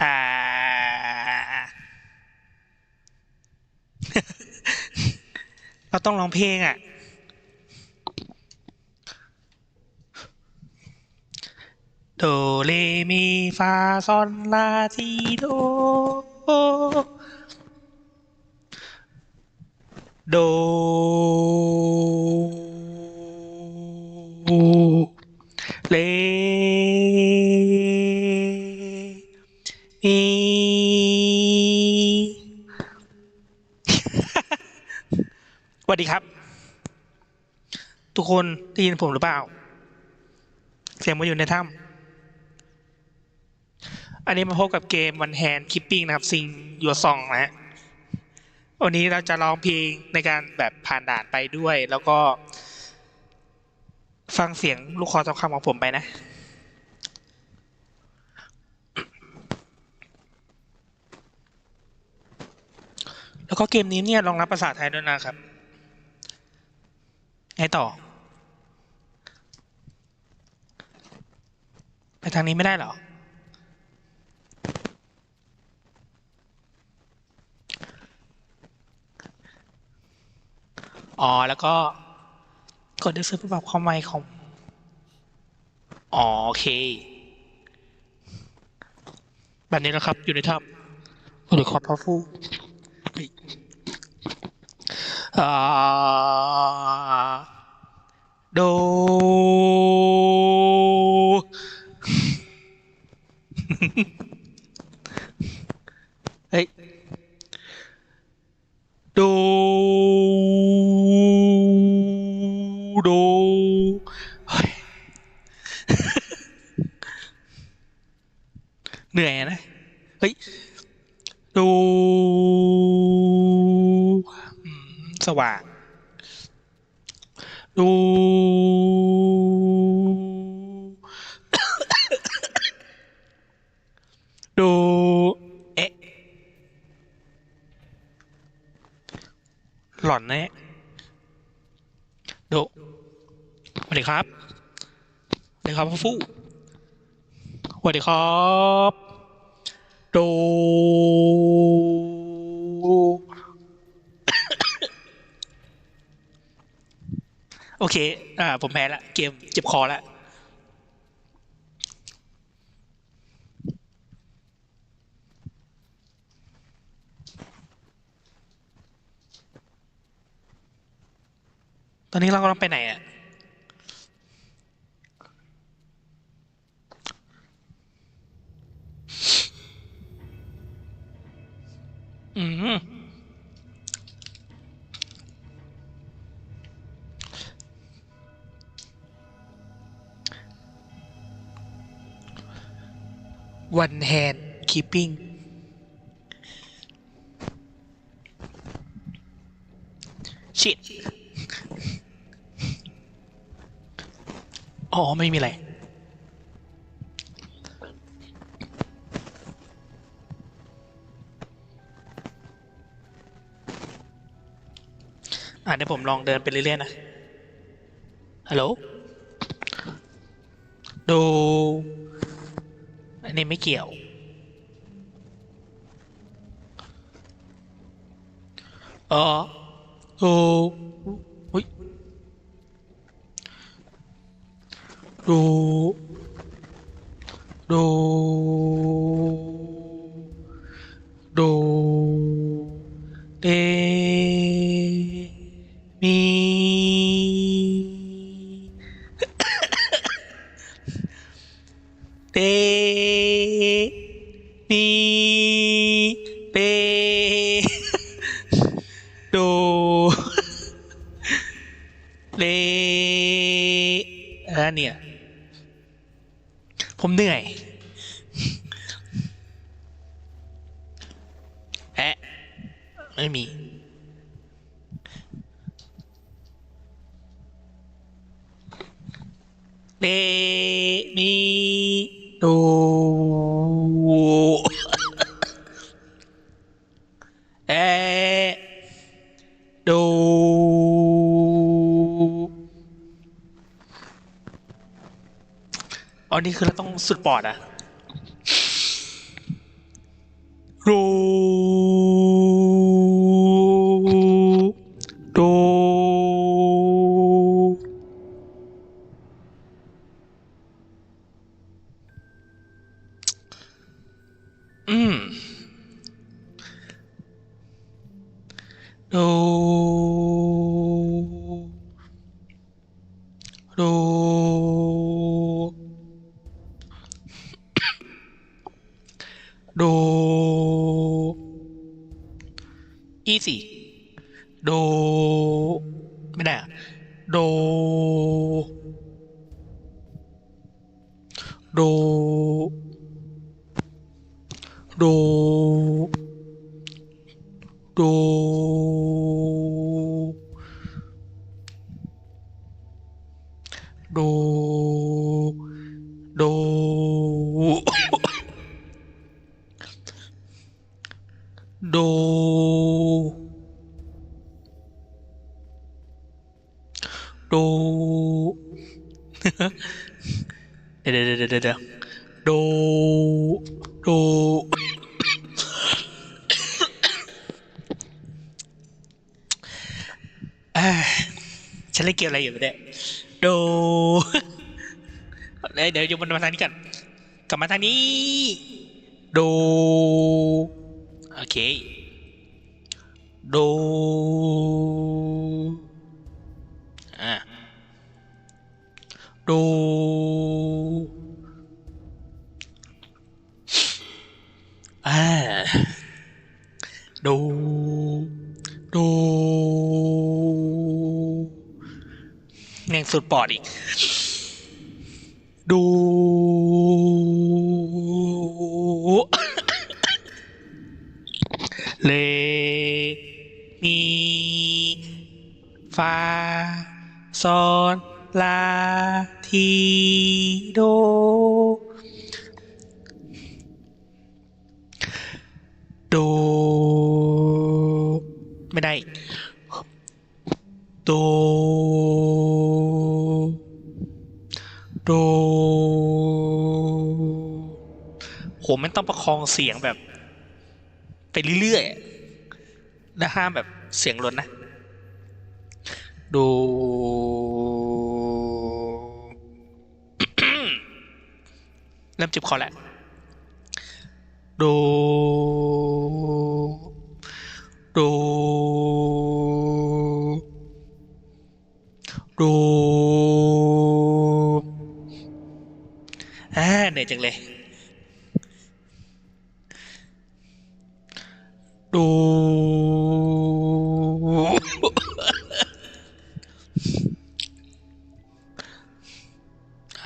อ่าเราต้องร้องเพลงอะ โดเรมีฟาซอนลาทีโด โด ได้ยินผมหรือเปล่า เสียงมาอยู่ในถ้ำอันนี้มาพบกับเกม One Hand Keeping นะครับซิงยัวซองนะฮะวันนี้เราจะร้องเพลงในการแบบผ่านด่านไปด้วย แล้วก็ ฟังเสียงลูกคอทองคำของผมไปนะแล้วก็เกมนี้เนี่ยรองรับภาษาไทยด้วยนะครับ ไงต่อ ไปทางนี้ไม่ได้หรอ อ๋อ แล้วก็กดด้ซื้อเพื่อปรับความไวของ อ๋อ โอเค แบบนี้นะครับ อยู่ในถ้ำโอ้ยขอพอฟูอ่าโดย เหนื่อยอะนะ เฮ้ย ดูอืมสว่าง ดู ดู เอ๊ะ หล่อนแน่ดูสวัสดี ครับสวัสดีครับพ่อฟู่สวัสดีครับดูโอเค อ่า ผมแพ้ละ เกมเจ็บคอละตอนนี้เรากำลังไปไหนอะ วันแฮนคีปิ้งชิดอ๋อ ไม่มีอะไร อะเดี๋ยวผมลองเดินไปเรื่อยๆนะ ฮัลโหล ดู อันนี้ไม่เกี่ยว เออดูอุ้ยดู ดู เนี่ย ผมเหนื่อยแอะไม่มีเลมีดูเอะดู อันนี้คือเราต้องสุดปอดอะรู easy. ฉันเล่นเกมอะไรอยู่เนี่ยโดเดี๋ยวเดี๋ยวอยู่บนมาทางนี้กันกลับมาทางนี้ โด โอเค โด อะ โด อดอีก ดู เลมีฟาซอนลาทีโด โด ไม่ได้ โด โดโหมันต้องประคองเสียงแบบ ไปเรื่อยๆแล้วห้ามแบบเสียงล่นนะโดเริ่มจ็บคอแล้วโด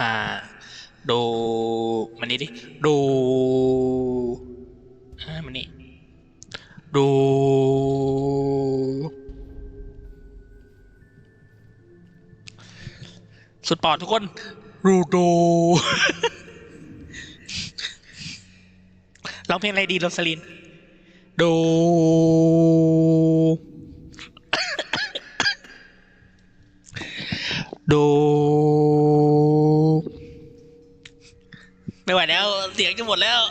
อ่าโดมันนี่ดิดอ่ามันนี่โดสุดปอดทุกคน รูโดร้องเพลงอะไรดีโรสลินดโด มดแล้ว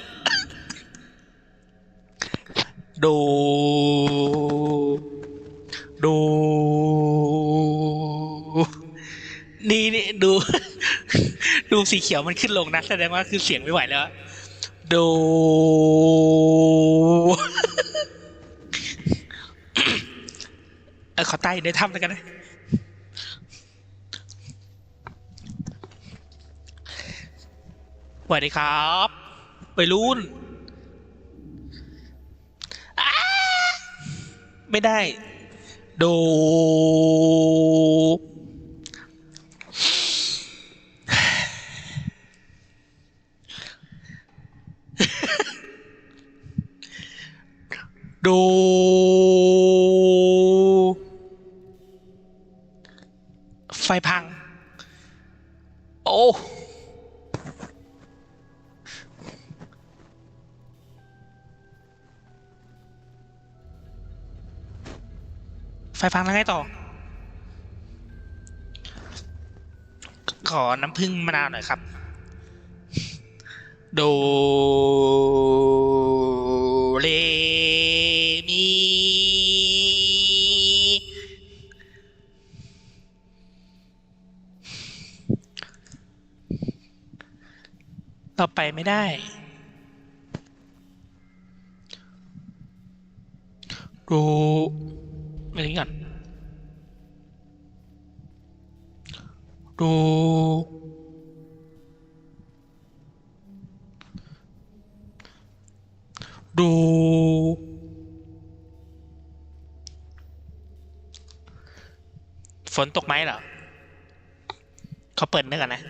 ดโดนี่นี่ดู ดูสีเขียวมันขึ้นลงนะแสดงว่าคือเสียงไม่ไหวแล้วโดเออขอใต้ในถ้ำแล้วกันนะสวัสดีครับ ไปรุ่นไม่ได้ โด โด ไฟพัง ไฟฟังแล้วไงต่อ ขอน้ำผึ้งมะนาวหน่อยครับ โดเลมีต่อไปไม่ได้ โด ไม่ถึงก่อนดูดูฝนตกไหมเหรอเขาเปิดเนึกก่อนนะ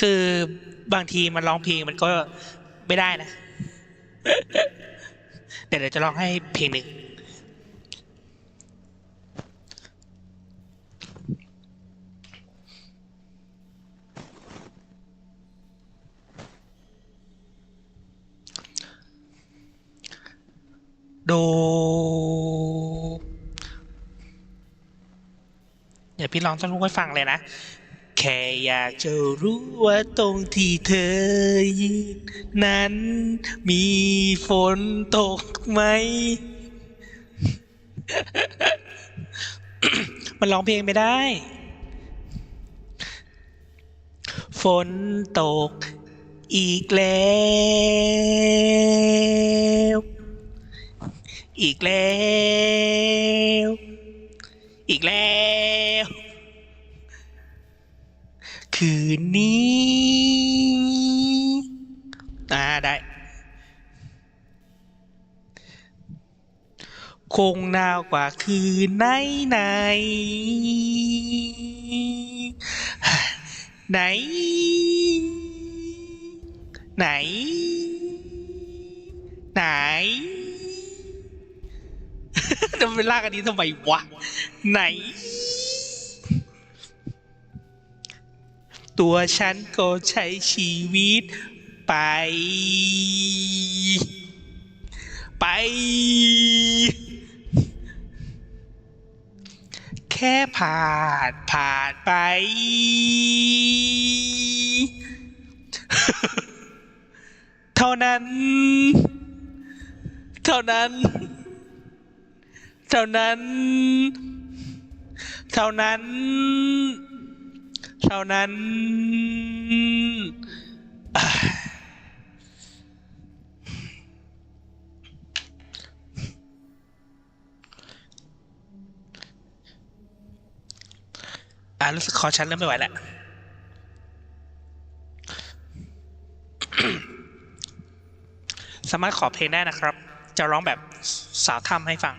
คือบางทีมันร้องเพลงมันก็ไม่ได้นะเดี๋ยวเดี๋ยวจะร้องให้เพลงหนึ่งโดเดี๋ยวพี่ลองต้องรู้ให้ฟังเลยนะ แค่อยากจะรู้ว่าตรงที่เธอยืนนั้นมีฝนตกไหม มันร้องเพลงไม่ได้ ฝนตกอีกแล้ว อีกแล้ว อีกแล้ว คืนนี้อ่าได้ คงหนาวกว่าคืนไหนไหนไหน ไหน ไหนจะไปลากอันนี้ทำไมวะ ไหน ตัวฉันก็ใช้ชีวิตไป ไป แค่ผ่านผ่านไป เท่านั้น เท่านั้น เท่านั้น เท่านั้น ท่านั้น อ่ารู้สึกคอฉันเริ่มไม่ไหวแล้วสามารถขอเพลงได้นะครับ จะร้องแบบสาวถ้ำให้ฟัง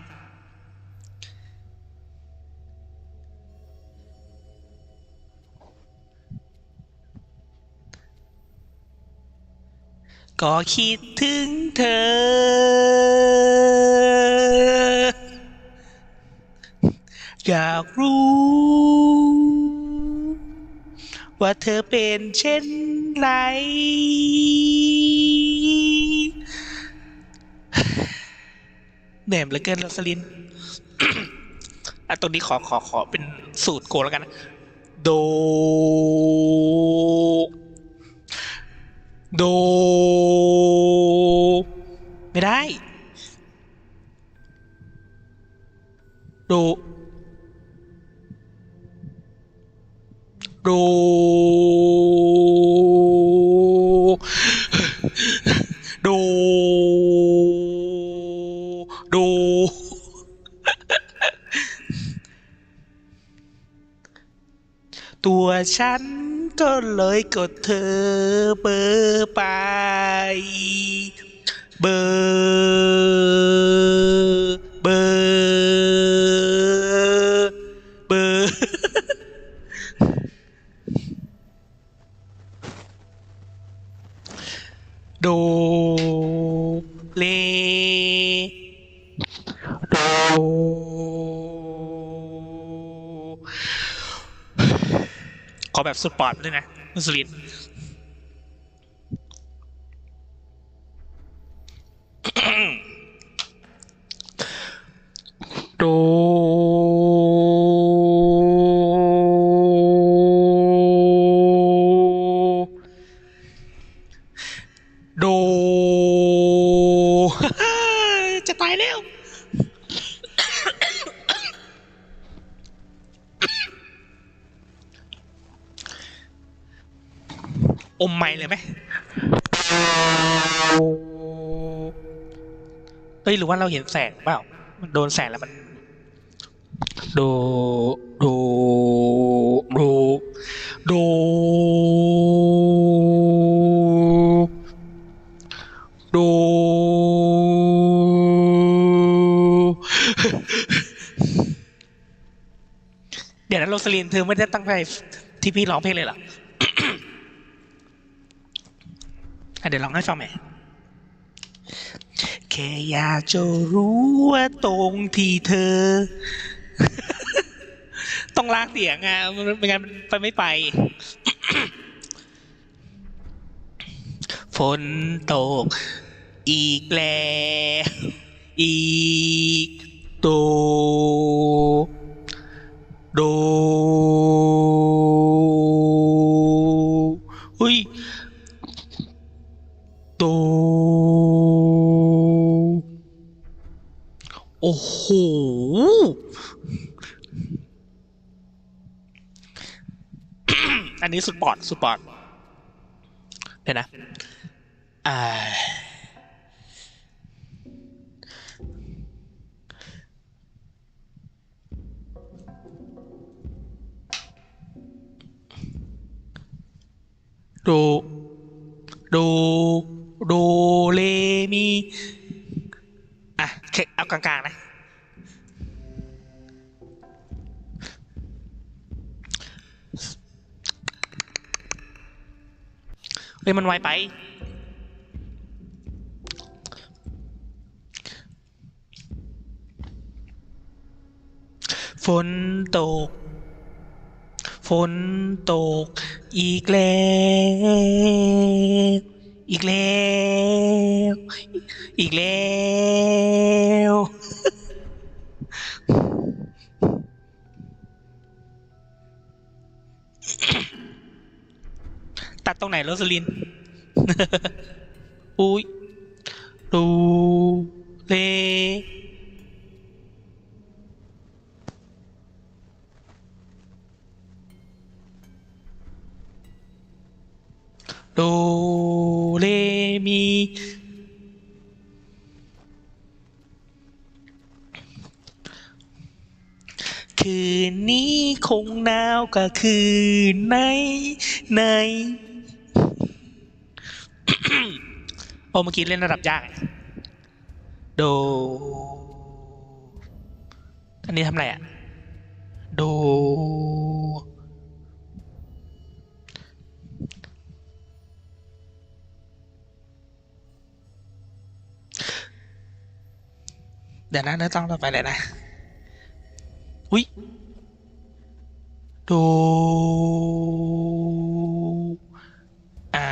ก็คิดถึงเธอ อยากรู้ ว่าเธอเป็นเช่นไร เหนื่อยเหลือเกินลอสลินอะตรงนี้ขอขอขอเป็นสูตรโกแล้วกันนะ โด โด ไม่ได้ โด โด โด โด ตัวฉัน ก็เลยกดเธอเขอแบบสุดปอดด้วยนะมุสลินโดโด เลยไหมเฮ้ยหรือว่าเราเห็นแสงเปล่า มันโดนแสงแล้วมันดโดโดโดโดเดี๋ยวนั้นโรสลินเธอไม่ได้ตั้งใจที่พี่ร้องเพลงเลยเหรอ อะ เดี๋ยวลองให้ฟังไหมแค่อยากจะรู้ว่าตรงที่เธอ ต้องลากเสียงอะมันไม่งั้นมันไปไม่ไป ฝนตก อีกแล้วอีกโตโด โอ้โห อันนี้สุดบอดสุดบอดเดี๋ยวนะ อ่าโดโดโดเล มี กลางๆนะ เฮ้ยมันไวไป ฝนตก ฝนตกอีกแล้ว อีกแล้ว อีกแล้ว ตัดตรงไหนโรสลิน อุ้ยดูเลโดเลมี คืนนี้คงหนาวก็คืนไหนไหนโอ้เมื่อกี้เล่นระดับยาก โด อันนี้ทำอะไรอะโด เดี๋ยวนะเนื้อต้องต่อไปเลยนะอุ้ยโดอ่า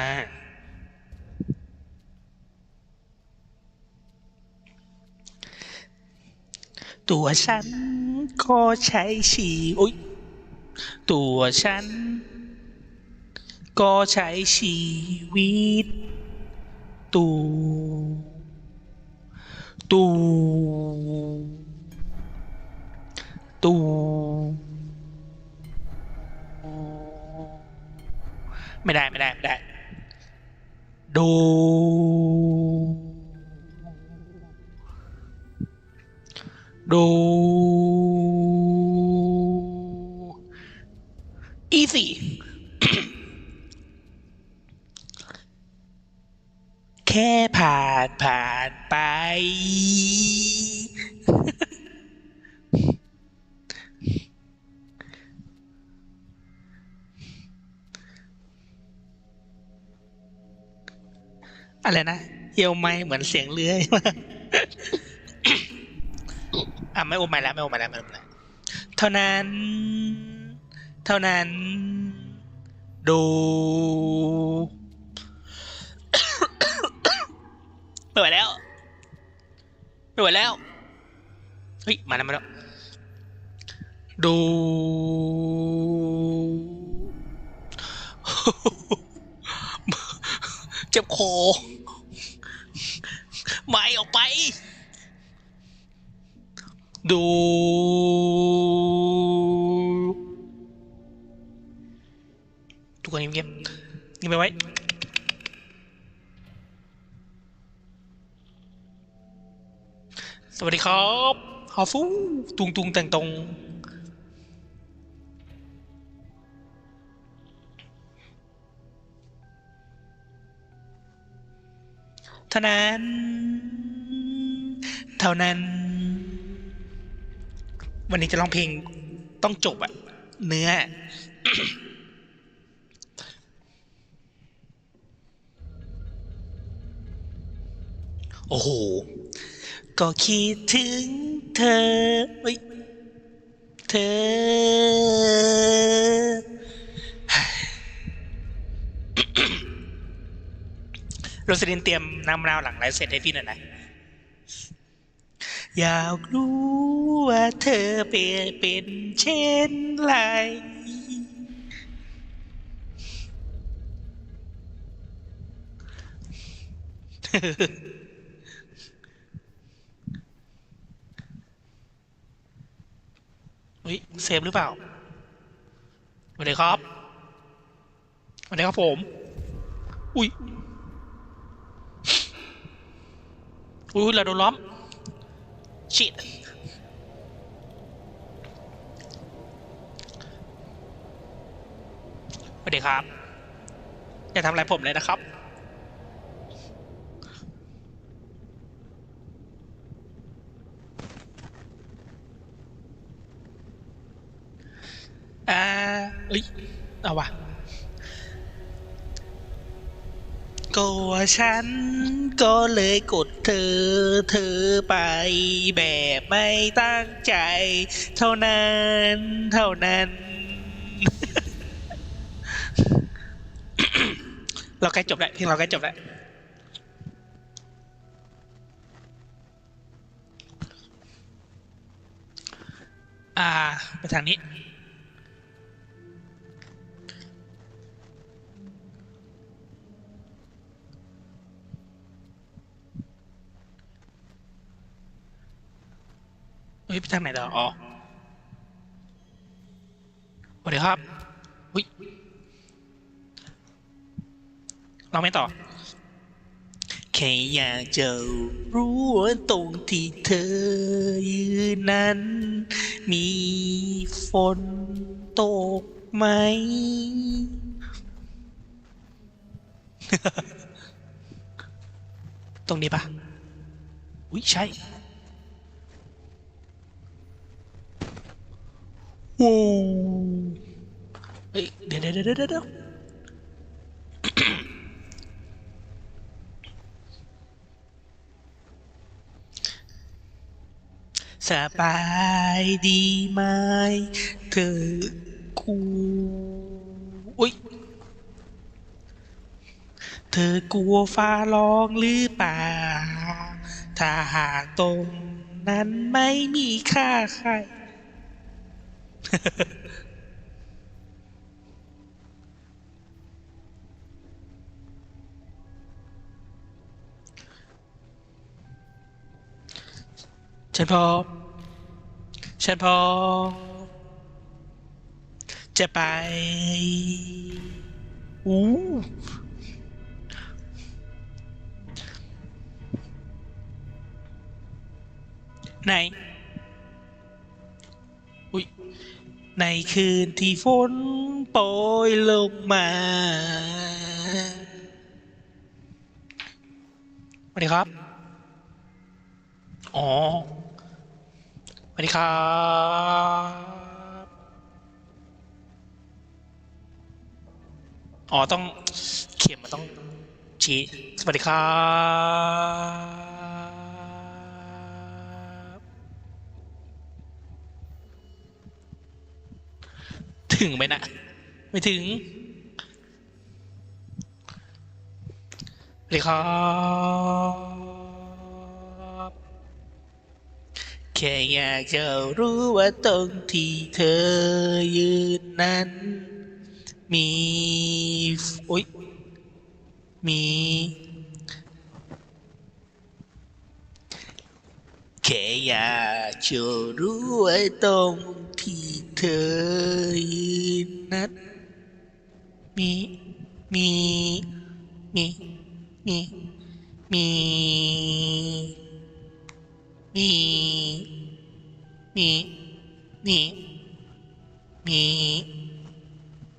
ตูตูไม่ได้ ไม่ได้ ไม่ได้ ดูดูอีสี่ แค่ผ่านผ่านไป อะไรนะเยียวไม่เหมือนเสียงเลื้อยอะไม่โอมไม่แล้วไม่โอมไม่แล้วไม่โอมไม่แล้วเท่านั้น เท่านั้น ดู ไม่ไหวแล้ว ไม่ไหวแล้ว เฮ้ย มาแล้วมาแล้ว ดู เจ็บคอไม่ออกไป ดูทุกคนเงียบๆเงียบไปไว้ สวัสดีครับฮาฟูตุงตุงแต่งตรงเท่านั้น เท่านั้น วันนี้จะร้องเพลงต้องจบอะเนื้อโอ้โห ก็คิดถึงเธอเฮ้ยเธอ โรสลินเตรียมน้ำมะนาวหลังไลฟ์เสร็จให้พี่หน่อยนะ อยากรู้ว่าเธอเป็นเป็นเช่นไร้ยเซฟหรือเปล่าสวัสดีครับสวัสดีครับผม อุ้ยอุ้ยเราโดนล้อมชิดสวัสดีครับ อย่าทำอะไรผมเลยนะครับ อ่า เอ้ยเอาวะก็ว่าฉันก็เลยกดเธอ เธอไปแบบไม่ตั้งใจ เท่านั้นเท่านั้น เราใกล้จบแล้วเพลงเราใกล้จบแล้วอ่าไปทางนี้ เฮ้ยไปทางไหนต่ออ๋อสวัสดีครับอุ้ยเราไม่ต่อแค่อยากจะรู้ว่าตรงที่เธอยืนนั้น มีฝนตกไหม ตรงนี้ปะอุ้ยใช่ โว้วเฮ้ยเดี๋ยวเดี๋ยวเดี๋ยวเดี๋ยวสบายดีไหมเธอกูอุ้ยเธอกลัวฟ้าร้องหรือเปล่า ถ้าหากตรงนั้นไม่มีค่าใคร ฉันพร้อมฉันพร้อมจะไป อู้ไหน ในคืนที่ฝนโปรยลงมา สวัสดีครับ อ๋อ สวัสดีครับอ๋อต้องเข็มมันต้องชี้สวัสดีครับ ถึงไหมนะ ไม่ถึงเลยครับ แค่อยากจะรู้ว่าตรงที่เธอยืนนั้น มีโอุ๊ยมีแค่อยากจะรู้ว่าตรงที่ เธอยืนนั้นมีมีมีมีมีมีมีมีมี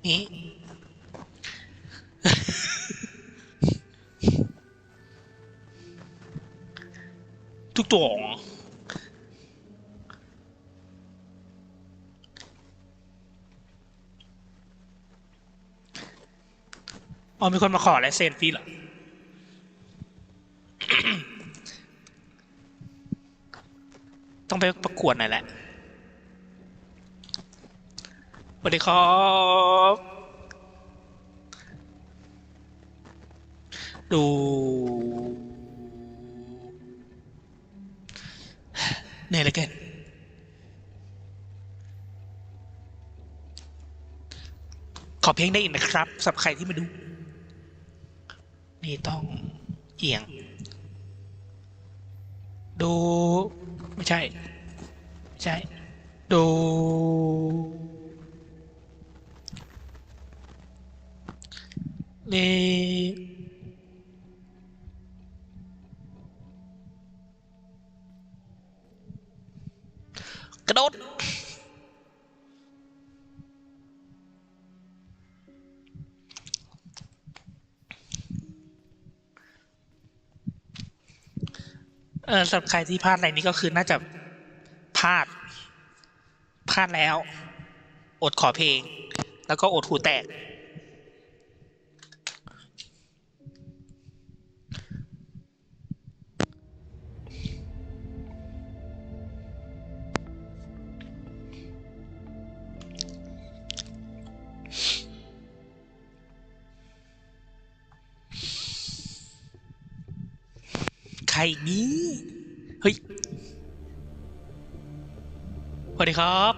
มีทุกตัวเหร อ๋อมีคนมาขอลายเซ็นพี่เหรอต้องไปประกวดหน่อยแหละสวัสดีครับ ดู เหนื่อยเหลือเกินขอเพลงได้อีกนะครับสำหรับใครที่มาดู นี่ต้องเอียง ดู ไม่ใช่ ไม่ใช่ ดูเออสำหรับใครที่พลาดอะไรนี้ก็คือน่าจะพลาดพลาดแล้ว อดขอเพลง แล้วก็อดหูแตก ใครนี้ เฮ้ยสวัสดีครับ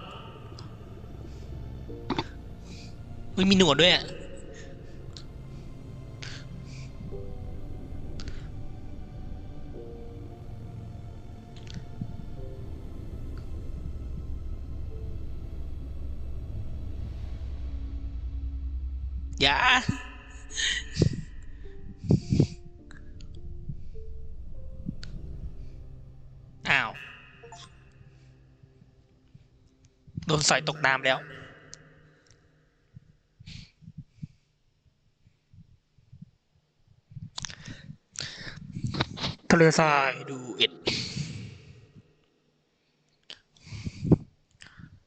เฮ้ยมีหนวดด้วยอะ สอยตกน้ำแล้ว ทะเลทรายดูเอ็ด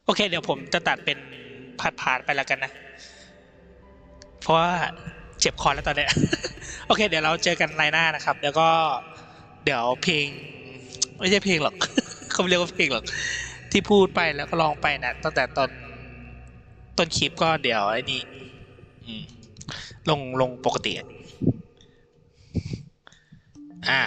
โอเค เดี๋ยวผมจะตัดเป็นพาร์ทๆไปแล้วกันนะ เพราะว่าเจ็บคอแล้วตอนเนี้ย โอเค เดี๋ยวเราเจอกันไลน์หน้านะครับ แล้วก็เดี๋ยวเพลง ไม่ใช่เพลงหรอกเขาเรียกว่าเพลงหรอก ที่พูดไปแล้วก็ร้องไปนะตั้งแต่ตอนต้นคลิปก็เดี๋ยวไอ้นี่ลงลงปกติอะอ่า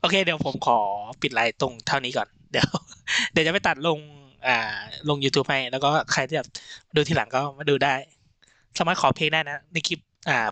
โอเคเดี๋ยวผมขอปิดไลน์ตรงเท่านี้ก่อน เดี๋ยว เดี๋ยวจะไปตัดลง อ่าลง YouTube ให้แล้วก็ใครที่แบบดูทีหลังก็มาดูได้ สามารถขอเพลงได้นะ ในคลิปอ่า